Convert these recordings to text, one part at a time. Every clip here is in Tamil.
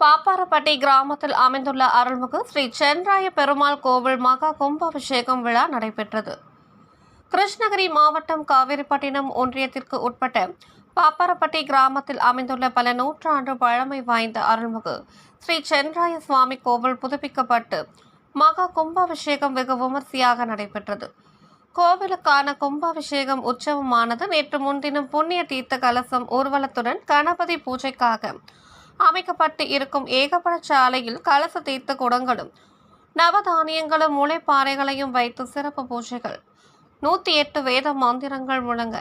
பாப்பாரப்பட்டி கிராமத்தில் அமைந்துள்ள அருள்மிகு ஸ்ரீ சென்றாய பெருமாள் கோவில் மகா கும்பாபிஷேகம் விழா நடைபெற்றது. கிருஷ்ணகிரி மாவட்டம் காவேரிப்பட்டினம் ஒன்றியத்திற்கு உட்பட்ட பாப்பாரப்பட்டி கிராமத்தில் அமைந்துள்ள பல நூற்றாண்டு பழமை வாய்ந்த அருள்மிகு ஸ்ரீ சென்றாய சுவாமி கோவில் புதுப்பிக்கப்பட்டு மகா கும்பாபிஷேகம் வெகு விமர்சையாக நடைபெற்றது. கோவிலுக்கான கும்பாபிஷேகம் உற்சவமானது நேற்று முன்தினம் புண்ணிய தீர்த்த கலசம் ஊர்வலத்துடன் கணபதி பூஜைக்காக அமைக்கப்பட்டு இருக்கும் ஏகப்பட சாலையில் கலச தீர்த்த குடங்களும் நவதானியங்களும் முளைப்பாறைகளையும் வைத்து சிறப்பு பூஜைகள். நூற்றி எட்டு வேத மந்திரங்கள் முழங்க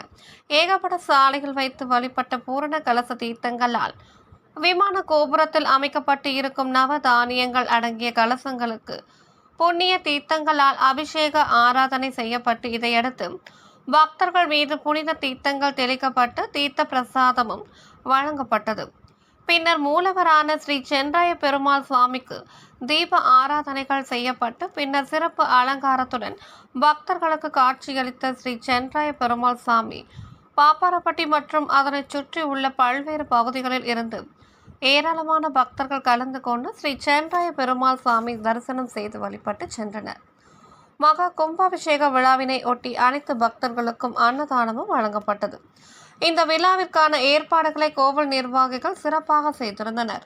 ஏகப்பட சாலைகள் வைத்து வழிபட்ட பூரண கலச தீர்த்தங்களால் விமான கோபுரத்தில் அமைக்கப்பட்டு இருக்கும் நவதானியங்கள் அடங்கிய கலசங்களுக்கு புண்ணிய தீர்த்தங்களால் அபிஷேக ஆராதனை செய்யப்பட்டு இதையடுத்து பக்தர்கள் மீது புனித தீர்த்தங்கள் தெளிக்கப்பட்டு தீர்த்த பிரசாதமும் வழங்கப்பட்டது. பின்னர் மூலவரான ஸ்ரீ சென்றாய பெருமாள் சுவாமிக்கு தீப ஆராதனைகள் செய்யப்பட்டு பின்னர் சிறப்பு அலங்காரத்துடன் பக்தர்களுக்கு காட்சியளித்த ஸ்ரீ சென்றாய பெருமாள் சாமி பாப்பாரப்பட்டி மற்றும் அதனைச் சுற்றி உள்ள பல்வேறு பகுதிகளில் இருந்து ஏராளமான பக்தர்கள் கலந்து கொண்டு ஸ்ரீ சென்றாய பெருமாள் சுவாமி தரிசனம் செய்து வழிபட்டு சென்றனர். மகா கும்பாபிஷேக விழாவினை ஒட்டி அனைத்து பக்தர்களுக்கும் அன்னதானமும் வழங்கப்பட்டது. இந்த விழாவிற்கான ஏற்பாடுகளை கோவில் நிர்வாகிகள் சிறப்பாக செய்திருந்தனர்.